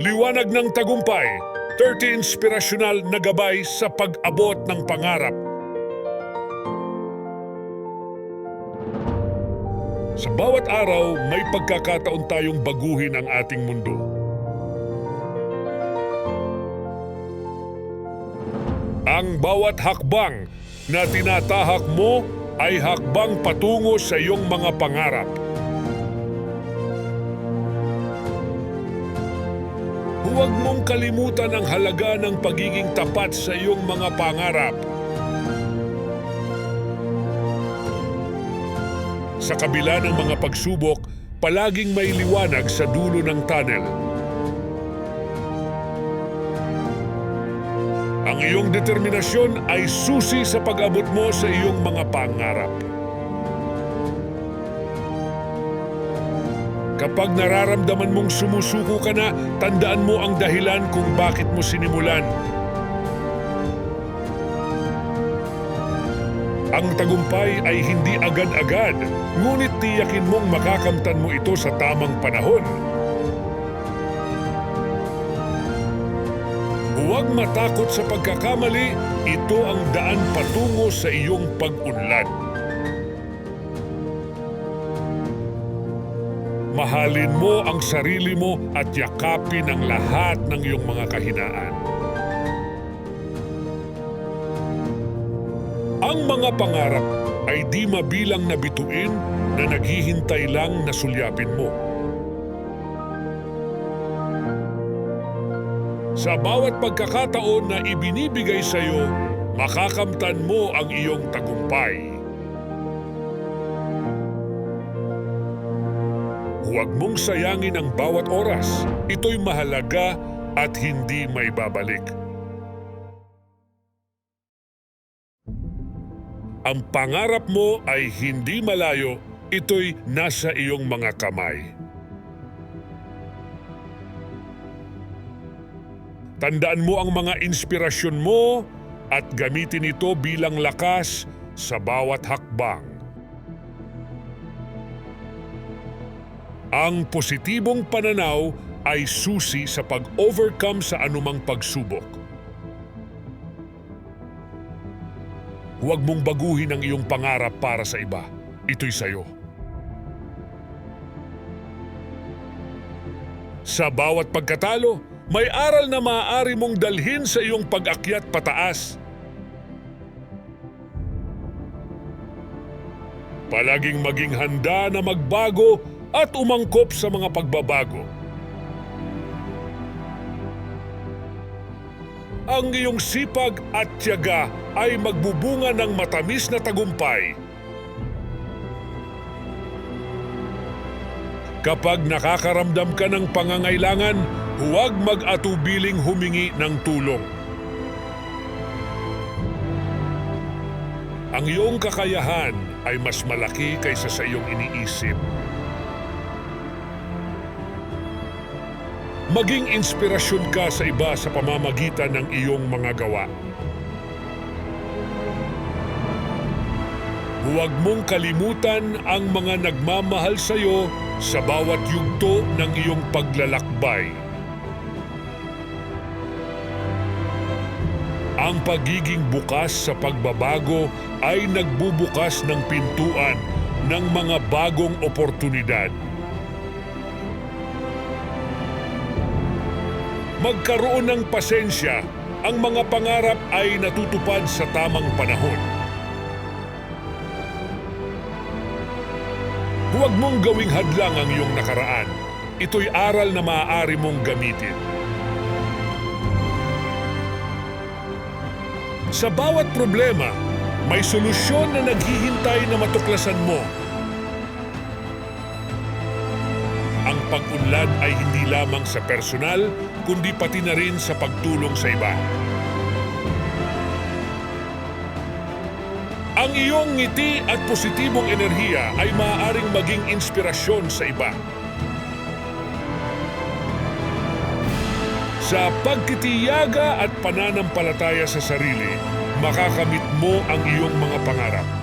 Liwanag ng tagumpay, 30 inspirasyonal na gabay sa pag-abot ng pangarap. Sa bawat araw, may pagkakataon tayong baguhin ang ating mundo. Ang bawat hakbang na tinatahak mo ay hakbang patungo sa iyong mga pangarap. Huwag mong kalimutan ang halaga ng pagiging tapat sa iyong mga pangarap. Sa kabila ng mga pagsubok, palaging may liwanag sa dulo ng tunnel. Ang iyong determinasyon ay susi sa pag-abot mo sa iyong mga pangarap. Kapag nararamdaman mong sumusuko ka na, tandaan mo ang dahilan kung bakit mo sinimulan. Ang tagumpay ay hindi agad-agad, ngunit tiyakin mong makakamtan mo ito sa tamang panahon. Huwag matakot sa pagkakamali, ito ang daan patungo sa iyong pag-unlad. Mahalin mo ang sarili mo at yakapin ang lahat ng iyong mga kahinaan. Ang mga pangarap ay di mabilang na bituin na naghihintay lang na sulyapin mo. Sa bawat pagkakataon na ibinibigay sa iyo, makakamtan mo ang iyong tagumpay. Huwag mong sayangin ang bawat oras. Ito'y mahalaga at hindi may babalik. Ang pangarap mo ay hindi malayo. Ito'y nasa iyong mga kamay. Tandaan mo ang mga inspirasyon mo at gamitin ito bilang lakas sa bawat hakbang. Ang positibong pananaw ay susi sa pag-overcome sa anumang pagsubok. Huwag mong baguhin ang iyong pangarap para sa iba. Ito'y sayo. Sa bawat pagkatalo, may aral na maaari mong dalhin sa iyong pag-akyat pataas. Palaging maging handa na magbago at umangkop sa mga pagbabago. Ang iyong sipag at tiyaga ay magbubunga ng matamis na tagumpay. Kapag nakakaramdam ka ng pangangailangan, huwag mag-atubiling humingi ng tulong. Ang iyong kakayahan ay mas malaki kaysa sa iyong iniisip. Maging inspirasyon ka sa iba sa pamamagitan ng iyong mga gawa. Huwag mong kalimutan ang mga nagmamahal sa iyo sa bawat yugto ng iyong paglalakbay. Ang pagiging bukas sa pagbabago ay nagbubukas ng pintuan ng mga bagong oportunidad. Magkaroon ng pasensya, ang mga pangarap ay natutupad sa tamang panahon. Huwag mong gawing hadlang ang iyong nakaraan. Ito'y aral na maaari mong gamitin. Sa bawat problema, may solusyon na naghihintay na matuklasan mo. Pag-unlad ay hindi lamang sa personal, kundi pati na rin sa pagtulong sa iba. Ang iyong ngiti at positibong enerhiya ay maaaring maging inspirasyon sa iba. Sa pagkitiyaga at pananampalataya sa sarili, makakamit mo ang iyong mga pangarap.